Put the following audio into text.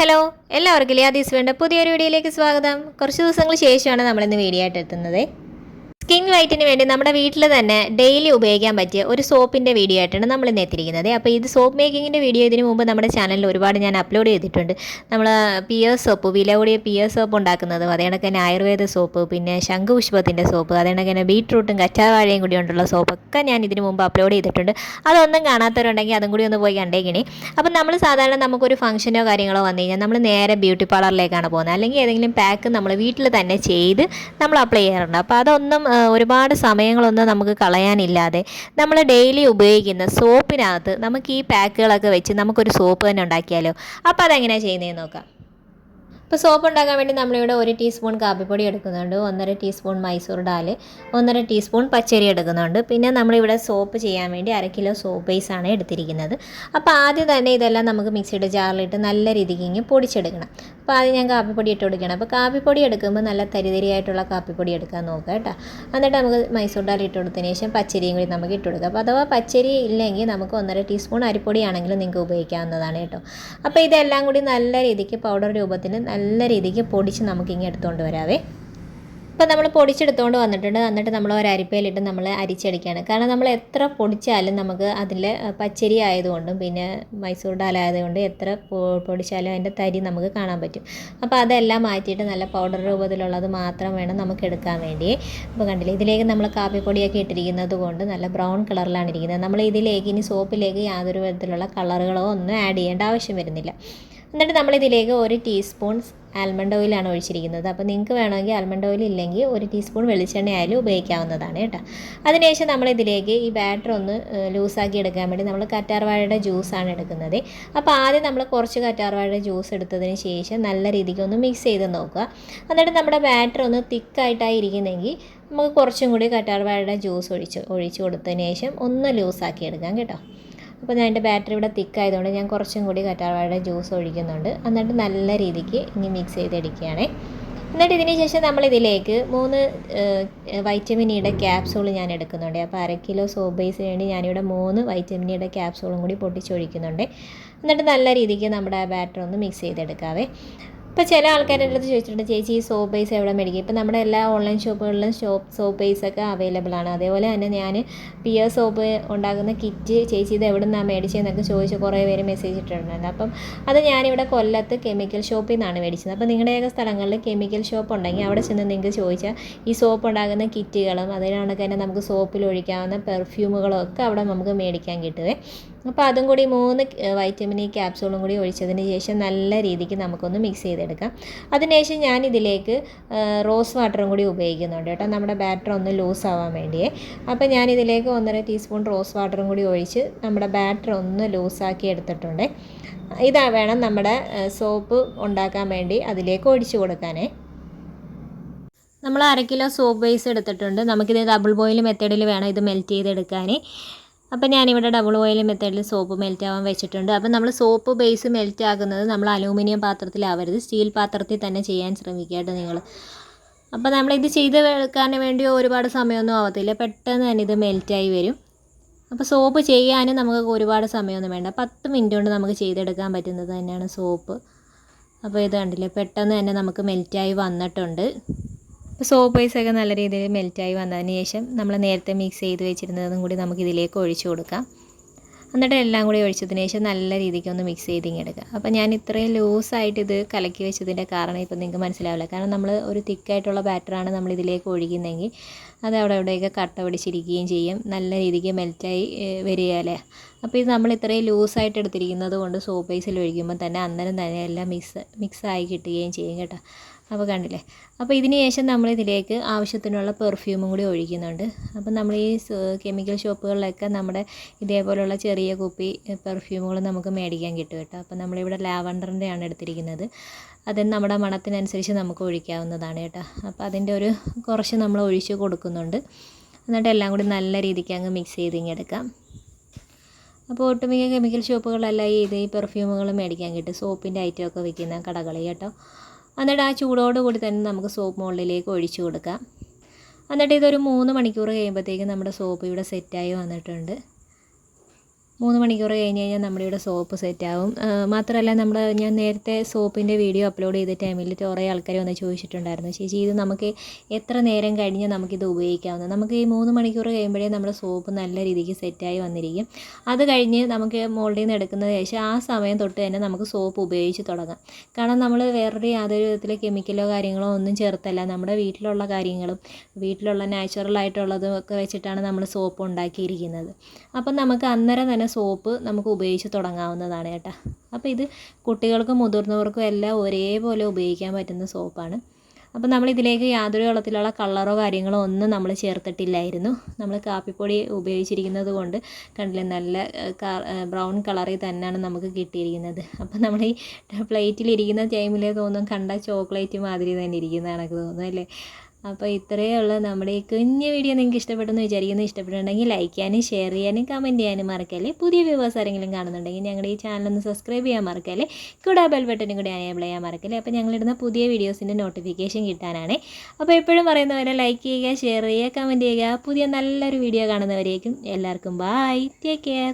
Hello എല്ലാവർക്കും ലിയാദീസ് വേണ്ട പുതിയൊരു വീഡിയോയിലേക്ക് സ്വാഗതം. കുറച്ച് ദിവസങ്ങൾ ശേഷമാണ് നമ്മളിന്ന് വീഡിയോ ആയിട്ട് എത്തുന്നത്. സ്കിൻ വൈറ്റിന് വേണ്ടി നമ്മുടെ വീട്ടിൽ തന്നെ ഡെയിലി ഉപയോഗിക്കാൻ പറ്റിയ ഒരു സോപ്പിന്റെ വീഡിയോ ആയിട്ടാണ് നമ്മൾ ഇന്ന് എത്തിയിരിക്കുന്നത്. അപ്പോൾ ഇത് സോപ്പ് മേക്കിങ്ങിന്റെ വീഡിയോ ഇതിനു മുമ്പ് നമ്മുടെ ചാനലിൽ ഒരുപാട് ഞാൻ അപ്ലോഡ് ചെയ്തിട്ടുണ്ട്. നമ്മൾ പിയർ സോപ്പ് വില കൂടിയ പിയർ സോപ്പ് ഉണ്ടാക്കുന്നത്. അതേ കണക്ക് തന്നെ ആയുർവേദ സോപ്പ് പിന്നെ ശംഖുപുഷ്പത്തിന്റെ സോപ്പ് അതേ കണക്ക് തന്നെ ബീട്രൂട്ടും കച്ചാവാഴയും കൂടി കൊണ്ടുള്ള സോപ്പൊക്കെ ഞാൻ ഇതിനു മുമ്പ് അപ്ലോഡ് ചെയ്തിട്ടുണ്ട്. അതൊന്നും കാണാത്തവരുണ്ടെങ്കിൽ അതും കൂടി ഒന്ന് പോയി കണ്ടേക്കിണി അപ്പം നമ്മൾ സാധാരണ നമുക്കൊരു ഫംഗ്ഷനോ കാര്യങ്ങളോ വന്നു കഴിഞ്ഞാൽ നമ്മൾ നേരെ ബ്യൂട്ടി പാർലറിലേക്കാണ് പോകുന്നത്. അല്ലെങ്കിൽ ഏതെങ്കിലും പാക്ക് നമ്മൾ വീട്ടിൽ തന്നെ ചെയ്ത് നമ്മൾ അപ്ലൈ ചെയ്യാറുണ്ട്. അപ്പോൾ അതൊന്നും ഒരുപാട് സമയങ്ങളൊന്നും നമുക്ക് കളയാനില്ലാതെ നമ്മൾ ഡെയിലി ഉപയോഗിക്കുന്ന സോപ്പിനകത്ത് നമുക്ക് ഈ പാക്കുകളൊക്കെ വെച്ച് നമുക്കൊരു സോപ്പ് തന്നെ ഉണ്ടാക്കിയാലോ? അപ്പോൾ അതെങ്ങനെയാണ് ചെയ്യുന്നതെന്ന് നോക്കാം. ഇപ്പോൾ സോപ്പ് ഉണ്ടാക്കാൻ വേണ്ടി നമ്മളിവിടെ ഒരു ടീസ്പൂൺ കാപ്പിപ്പൊടി എടുക്കുന്നുണ്ട് ഒന്നര ടീസ്പൂൺ മൈസൂർ ഡാൽ ഒന്നര ടീസ്പൂൺ പച്ചരി എടുക്കുന്നുണ്ട്. പിന്നെ നമ്മളിവിടെ സോപ്പ് ചെയ്യാൻ വേണ്ടി അര കിലോ സോപ്പ് ബേസ് ആണ് എടുത്തിരിക്കുന്നത്. അപ്പോൾ ആദ്യം തന്നെ ഇതെല്ലാം നമുക്ക് മിക്സിയുടെ ജാറിലിട്ട് നല്ല രീതിക്ക് ഇങ്ങനെ പൊടിച്ചെടുക്കണം. അപ്പോൾ ആദ്യം ഞാൻ കാപ്പിപ്പൊടി ഇട്ട് കൊടുക്കണം അപ്പോൾ കാപ്പിപ്പൊടി എടുക്കുമ്പോൾ നല്ല തരിതരിയായിട്ടുള്ള കാപ്പിപ്പൊടി എടുക്കാൻ നോക്കുക കേട്ടോ. എന്നിട്ട് നമുക്ക് മൈസൂർ ഡാൽ ഇട്ട് കൊടുത്തതിന് ശേഷം പച്ചരിയും കൂടി നമുക്ക് ഇട്ട് കൊടുക്കാം. അപ്പോൾ അഥവാ പച്ചരി ഇല്ലെങ്കിൽ നമുക്ക് ഒന്നര ടീസ്പൂൺ അരിപ്പൊടിയാണെങ്കിലും നിങ്ങൾക്ക് ഉപയോഗിക്കാവുന്നതാണ് കേട്ടോ. അപ്പോൾ ഇതെല്ലാം കൂടി നല്ല രീതിക്ക് പൗഡർ രൂപത്തിന് രീതിക്ക് പൊടിച്ച് നമുക്ക് ഇങ്ങനെ എടുത്തുകൊണ്ട് വരാവേ. അപ്പോൾ നമ്മൾ പൊടിച്ചെടുത്തുകൊണ്ട് വന്നിട്ടുണ്ട്. എന്നിട്ട് നമ്മൾ ഒരു അരിപ്പയിലിട്ട് നമ്മൾ അരിച്ചടിക്കുകയാണ്. കാരണം നമ്മൾ എത്ര പൊടിച്ചാലും നമുക്ക് അതിൽ പച്ചരി ആയതുകൊണ്ടും പിന്നെ മൈസൂർ ഡാൽ എത്ര പൊടിച്ചാലും അതിന്റെ തരി നമുക്ക് കാണാൻ പറ്റും. അപ്പോൾ അതെല്ലാം മാറ്റിയിട്ട് നല്ല പൗഡർ രൂപത്തിലുള്ളത് മാത്രം വേണം നമുക്ക് എടുക്കാൻ വേണ്ടി. അപ്പോൾ കണ്ടില്ലേ ഇതിലേക്ക് നമ്മൾ കാപ്പിപ്പൊടിയൊക്കെ ഇട്ടിരിക്കുന്നത് കൊണ്ട് നല്ല ബ്രൗൺ കളറിലാണ് ഇരിക്കുന്നത്. നമ്മൾ ഇതിലേക്ക് ഇനി സോപ്പിലേക്ക് യാതൊരു വിധത്തിലുള്ള കളറുകളോ ഒന്നും ആഡ് ചെയ്യേണ്ട ആവശ്യം വരുന്നില്ല. എന്നിട്ട് നമ്മളിതിലേക്ക് ഒരു ടീസ്പൂൺ ആൽമണ്ട് ഓയിലാണ് ഒഴിച്ചിരിക്കുന്നത്. അപ്പോൾ നിങ്ങൾക്ക് വേണമെങ്കിൽ ആൽമണ്ട് ഓയിൽ ഇല്ലെങ്കിൽ ഒരു ടീസ്പൂൺ വെളിച്ചെണ്ണ ആയാലും ഉപയോഗിക്കാവുന്നതാണ് കേട്ടോ. അതിനുശേഷം നമ്മളിതിലേക്ക് ഈ ബാറ്റർ ഒന്ന് ലൂസാക്കി എടുക്കാൻ വേണ്ടി നമ്മൾ കറ്റാർവാഴയുടെ ജ്യൂസാണ് എടുക്കുന്നത്. അപ്പോൾ ആദ്യം നമ്മൾ കുറച്ച് കറ്റാർവാഴയുടെ ജ്യൂസ് എടുത്തതിന് ശേഷം നല്ല രീതിക്ക് ഒന്ന് മിക്സ് ചെയ്ത് നോക്കുക. എന്നിട്ട് നമ്മുടെ ബാറ്റർ ഒന്ന് തിക്കായിട്ടായി ഇരിക്കുന്നെങ്കിൽ നമുക്ക് കുറച്ചും കൂടി കറ്റാർവാഴയുടെ ജ്യൂസ് ഒഴിച്ച് ഒഴിച്ച് കൊടുത്തതിന് ശേഷം ഒന്ന് ലൂസാക്കി എടുക്കാം കേട്ടോ. അപ്പോൾ ഞാൻ എന്റെ ബാറ്ററി ഇവിടെ തിക്കായതുകൊണ്ട് ഞാൻ കുറച്ചും കൂടി കറ്റാർവാഴയുടെ ജ്യൂസ് ഒഴിക്കുന്നുണ്ട്. എന്നിട്ട് നല്ല രീതിക്ക് ഇനി മിക്സ് ചെയ്തെടുക്കുകയാണേ എന്നിട്ട് ഇതിന് ശേഷം നമ്മൾ ഇതിലേക്ക് മൂന്ന് വൈറ്റമിൻ ഇയുടെ ക്യാപ്സൂൾ ഞാൻ എടുക്കുന്നുണ്ട്. അപ്പോൾ അര കിലോ സോപ്പ് ബേസിന് വേണ്ടി ഞാനിവിടെ മൂന്ന് വൈറ്റമിൻ ഇയുടെ ക്യാപ്സൂളും കൂടി പൊട്ടിച്ചൊഴിക്കുന്നുണ്ട്. എന്നിട്ട് നല്ല രീതിക്ക് നമ്മുടെ ആ ബാറ്റർ ഒന്ന് മിക്സ് ചെയ്തെടുക്കാവേ. ഇപ്പോൾ ചില ആൾക്കാരുടെ അടുത്ത് ചോദിച്ചിട്ടുണ്ട് ചേച്ചി ഈ സോപ്പ് ബേസ് എവിടെ മേടിക്കും? ഇപ്പോൾ നമ്മുടെ എല്ലാ ഓൺലൈൻ ഷോപ്പുകളിലും ഷോപ്പ് സോപ്പ് ബേസ് ഒക്കെ അവൈലബിൾ ആണ്. അതേപോലെ തന്നെ ഞാൻ പിയർ സോപ്പ് ഉണ്ടാക്കുന്ന കിറ്റ് ചേച്ചി ഇത് എവിടെ നിന്നാണ് മേടിച്ചതെന്നൊക്കെ ചോദിച്ച് കുറേ പേര് മെസ്സേജ് ഇട്ടിട്ടുണ്ടായിരുന്നു. അപ്പം അത് ഞാനിവിടെ കൊല്ലത്ത് കെമിക്കൽ ഷോപ്പിൽ നിന്നാണ് മേടിച്ചത്. അപ്പോൾ നിങ്ങളുടെയൊക്കെ സ്ഥലങ്ങളിൽ കെമിക്കൽ ഷോപ്പ് ഉണ്ടെങ്കിൽ അവിടെ ചെന്ന് നിങ്ങൾക്ക് ചോദിച്ചാൽ ഈ സോപ്പ് ഉണ്ടാക്കുന്ന കിറ്റുകളും അതിനകത്ത് തന്നെ നമുക്ക് സോപ്പിൽ ഒഴിക്കാവുന്ന പെർഫ്യൂമുകളും ഒക്കെ അവിടെ നമുക്ക് മേടിക്കാൻ കിട്ടുവേ. അപ്പോൾ അതും കൂടി മൂന്ന് വൈറ്റമിൻ ഇ ക്യാപ്സൂളും കൂടി ഒഴിച്ചതിന് ശേഷം നല്ല രീതിക്ക് നമുക്കൊന്ന് മിക്സ് ചെയ്തെടുക്കാം. അതിനുശേഷം ഞാൻ ഇതിലേക്ക് റോസ് വാട്ടറും കൂടി ഉപയോഗിക്കുന്നുണ്ട് കേട്ടോ. നമ്മുടെ ബാറ്റർ ഒന്ന് ലൂസ് ആവാൻ വേണ്ടിയേ. അപ്പോൾ ഞാൻ ഇതിലേക്ക് ഒന്നര ടീസ്പൂൺ റോസ് വാട്ടറും കൂടി ഒഴിച്ച് നമ്മുടെ ബാറ്റർ ഒന്ന് ലൂസാക്കി എടുത്തിട്ടുണ്ട്. ഇതാ വേണം നമ്മുടെ സോപ്പ് ഉണ്ടാക്കാൻ വേണ്ടി അതിലേക്ക് ഒഴിച്ചു കൊടുക്കാനേ. നമ്മൾ അര കിലോ സോപ്പ് ബേസ് എടുത്തിട്ടുണ്ട്. നമുക്കിത് ഡബിൾ ബോയിൽ മെത്തേഡിൽ വേണം ഇത് മെൽറ്റ് ചെയ്തെടുക്കാൻ അപ്പോൾ ഞാനിവിടെ ഡബിൾ ഓയിൽ മെത്തേഡിൽ സോപ്പ് മെൽറ്റ് ആവാൻ വെച്ചിട്ടുണ്ട്. അപ്പോൾ നമ്മൾ സോപ്പ് ബേസ് മെൽറ്റ് ആകുന്നത് നമ്മൾ അലൂമിനിയം പാത്രത്തിലാവരുത് സ്റ്റീൽ പാത്രത്തിൽ തന്നെ ചെയ്യാൻ ശ്രമിക്കുക കേട്ടോ നിങ്ങൾ അപ്പോൾ നമ്മളിത് ചെയ്ത് വെക്കാൻ വേണ്ടി ഒരുപാട് സമയമൊന്നും ആവത്തില്ല. പെട്ടെന്ന് തന്നെ ഇത് മെൽറ്റായി വരും. അപ്പോൾ സോപ്പ് ചെയ്യാനും നമുക്ക് ഒരുപാട് സമയമൊന്നും വേണ്ട. പത്ത് മിനിറ്റ് കൊണ്ട് നമുക്ക് ചെയ്തെടുക്കാൻ പറ്റുന്നത് തന്നെയാണ് സോപ്പ് അപ്പോൾ ഇത് കണ്ടില്ലേ? പെട്ടെന്ന് തന്നെ നമുക്ക് മെൽറ്റായി വന്നിട്ടുണ്ട്. അപ്പോൾ സോപ്പ് പൈസൊക്കെ നല്ല രീതിയിൽ മെൽറ്റായി വന്നതിന് ശേഷം നമ്മൾ നേരത്തെ മിക്സ് ചെയ്ത് വെച്ചിരുന്നതും കൂടി നമുക്ക് ഇതിലേക്ക് ഒഴിച്ചു കൊടുക്കാം. എന്നിട്ട് എല്ലാം കൂടി ഒഴിച്ചതിന് ശേഷം നല്ല രീതിക്ക് ഒന്ന് മിക്സ് ചെയ്ത് ഇങ്ങെടുക്കുക അപ്പോൾ ഞാൻ ഇത്രയും ലൂസായിട്ട് ഇത് കലക്കി വെച്ചതിന്റെ കാരണം ഇപ്പോൾ നിങ്ങൾക്ക് മനസ്സിലാവില്ല. കാരണം നമ്മൾ ഒരു തിക്കായിട്ടുള്ള ബാറ്ററാണ് നമ്മൾ ഇതിലേക്ക് ഒഴിക്കുന്നതെങ്കിൽ അത് അവിടെ എവിടെയൊക്കെ കട്ട പിടിച്ചിരിക്കുകയും ചെയ്യും. നല്ല രീതിക്ക് മെൽറ്റായി വരികയല്ലേ അപ്പോൾ ഇത് നമ്മൾ ഇത്രയും ലൂസായിട്ട് എടുത്തിരിക്കുന്നത് കൊണ്ട് സോപ്പ് ഐസിൽ ഒഴിക്കുമ്പോൾ തന്നെ അന്നേരം തന്നെ എല്ലാം മിക്സ് മിക്സായി കിട്ടുകയും ചെയ്യും കേട്ടോ. അപ്പോൾ കണ്ടില്ലേ? അപ്പോൾ ഇതിന് ശേഷം നമ്മൾ ഇതിലേക്ക് ആവശ്യത്തിനുള്ള പെർഫ്യൂമും കൂടി ഒഴിക്കുന്നുണ്ട്. അപ്പോൾ നമ്മൾ ഈ കെമിക്കൽ ഷോപ്പുകളിലൊക്കെ നമ്മുടെ ഇതേപോലുള്ള ചെറിയ കുപ്പി പെർഫ്യൂമുകൾ നമുക്ക് മേടിക്കാൻ കിട്ടും കേട്ടോ. അപ്പോൾ നമ്മളിവിടെ ലാവണ്ടറിന്റെ ആണ് എടുത്തിരിക്കുന്നത്. അത് നമ്മുടെ മണത്തിനനുസരിച്ച് നമുക്ക് ഒഴിക്കാവുന്നതാണ് കേട്ടോ. അപ്പോൾ അതിന്റെ ഒരു കുറച്ച് നമ്മൾ ഒഴിച്ച് കൊടുക്കുന്നുണ്ട്. എന്നിട്ട് എല്ലാം കൂടി നല്ല രീതിക്ക് അങ്ങ് മിക്സ് ചെയ്ത് ഇങ്ങെടുക്കാം അപ്പോൾ ഒട്ടുമിക്ക കെമിക്കൽ ഷോപ്പുകളെല്ലാം ഈ ഇത് ഈ പെർഫ്യൂമുകൾ മേടിക്കാൻ കിട്ടും. സോപ്പിന്റെ ഐറ്റം ഒക്കെ വിൽക്കുന്ന കടകളിൽ കേട്ടോ. എന്നിട്ട് ആ ചൂടോടുകൂടി തന്നെ നമുക്ക് സോപ്പ് മുകളിലേക്ക് ഒഴിച്ചു കൊടുക്കാം. എന്നിട്ട് ഇതൊരു മൂന്ന് മണിക്കൂർ കഴിയുമ്പോഴത്തേക്കും നമ്മുടെ സോപ്പ് ഇവിടെ സെറ്റായി വന്നിട്ടുണ്ട്. മൂന്ന് മണിക്കൂർ കഴിഞ്ഞ് കഴിഞ്ഞാൽ നമ്മുടെ ഇവിടെ സോപ്പ് സെറ്റാവും മാത്രമല്ല നമ്മൾ ഞാൻ നേരത്തെ സോപ്പിന്റെ വീഡിയോ അപ്ലോഡ് ചെയ്ത ടൈമിൽ കുറേ ആൾക്കാർ വന്ന് ചോദിച്ചിട്ടുണ്ടായിരുന്നു ചേച്ചി ഇത് നമുക്ക് എത്ര നേരം കഴിഞ്ഞ് നമുക്കിത് ഉപയോഗിക്കാവുന്ന? നമുക്ക് ഈ മൂന്ന് മണിക്കൂർ കഴിയുമ്പോഴേ നമ്മുടെ സോപ്പ് നല്ല രീതിക്ക് സെറ്റായി വന്നിരിക്കും. അത് കഴിഞ്ഞ് നമുക്ക് മോൾഡിൽ നിന്ന് എടുക്കുന്നത് ശേഷം ആ സമയം തൊട്ട് തന്നെ നമുക്ക് സോപ്പ് ഉപയോഗിച്ച് തുടങ്ങാം. കാരണം നമ്മൾ വേറൊരു യാതൊരു വിധത്തിലെ കെമിക്കലോ കാര്യങ്ങളോ ഒന്നും ചേർത്തല്ല. നമ്മുടെ വീട്ടിലുള്ള കാര്യങ്ങളും വീട്ടിലുള്ള നാച്ചുറൽ ആയിട്ടുള്ളതും ഒക്കെ വെച്ചിട്ടാണ് നമ്മൾ സോപ്പ് ഉണ്ടാക്കിയിരിക്കുന്നത്. അപ്പം നമുക്ക് അന്നേരം തന്നെ സോപ്പ് നമുക്ക് ഉപയോഗിച്ച് തുടങ്ങാവുന്നതാണ് കേട്ടോ. അപ്പോൾ ഇത് കുട്ടികൾക്കും മുതിർന്നവർക്കും എല്ലാം ഒരേപോലെ ഉപയോഗിക്കാൻ പറ്റുന്ന സോപ്പാണ്. അപ്പോൾ നമ്മൾ ഇതിലേക്ക് യാതൊരു വെള്ളത്തിലുള്ള കളറോ കാര്യങ്ങളോ ഒന്നും നമ്മൾ ചേർത്തിട്ടില്ലായിരുന്നു. നമ്മൾ കാപ്പിപ്പൊടി ഉപയോഗിച്ചിരിക്കുന്നത് കൊണ്ട് കണ്ടില്ലേ നല്ല ബ്രൗൺ കളറിൽ തന്നെയാണ് നമുക്ക് കിട്ടിയിരിക്കുന്നത്. അപ്പോൾ നമ്മൾ ഈ പ്ലേറ്റിലിരിക്കുന്ന ടൈമിലേ തോന്നും കണ്ട ചോക്ലേറ്റ് മാതിരി തന്നെ ഇരിക്കുന്ന കണക്ക് തോന്നും അല്ലേ? അപ്പോൾ ഇത്രയേ ഉള്ളൂ. നമ്മുടെ ഈ കുഞ്ഞു വീഡിയോ നിങ്ങൾക്ക് ഇഷ്ടപ്പെട്ടെന്ന് വിചാരിക്കുന്നു. ഇഷ്ടപ്പെട്ടുണ്ടെങ്കിൽ ലൈക്ക് ചെയ്യാനും ഷെയർ ചെയ്യാനും കമന്റ് ചെയ്യാനും മറക്കല്ലേ? പുതിയ വ്യൂവേഴ്സ് ആരെങ്കിലും കാണുന്നുണ്ടെങ്കിൽ ഞങ്ങളുടെ ഈ ചാനൽ ഒന്ന് സബ്സ്ക്രൈബ് ചെയ്യാൻ മറക്കല്ലേ? കൂടെ ബെൽ ബട്ടനും കൂടി എനേബിൾ ചെയ്യാൻ മറക്കല്ലേ? അപ്പോൾ ഞങ്ങളിടുന്ന പുതിയ വീഡിയോസിന്റെ നോട്ടിഫിക്കേഷൻ കിട്ടാനാണ്. അപ്പോൾ എപ്പോഴും പറയുന്ന പോലെ ലൈക്ക് ചെയ്യുക ഷെയർ ചെയ്യുക കമന്റ് ചെയ്യുക. പുതിയ നല്ലൊരു വീഡിയോ കാണുന്നവരേക്കും എല്ലാവർക്കും ബൈ ടേക്ക് കെയർ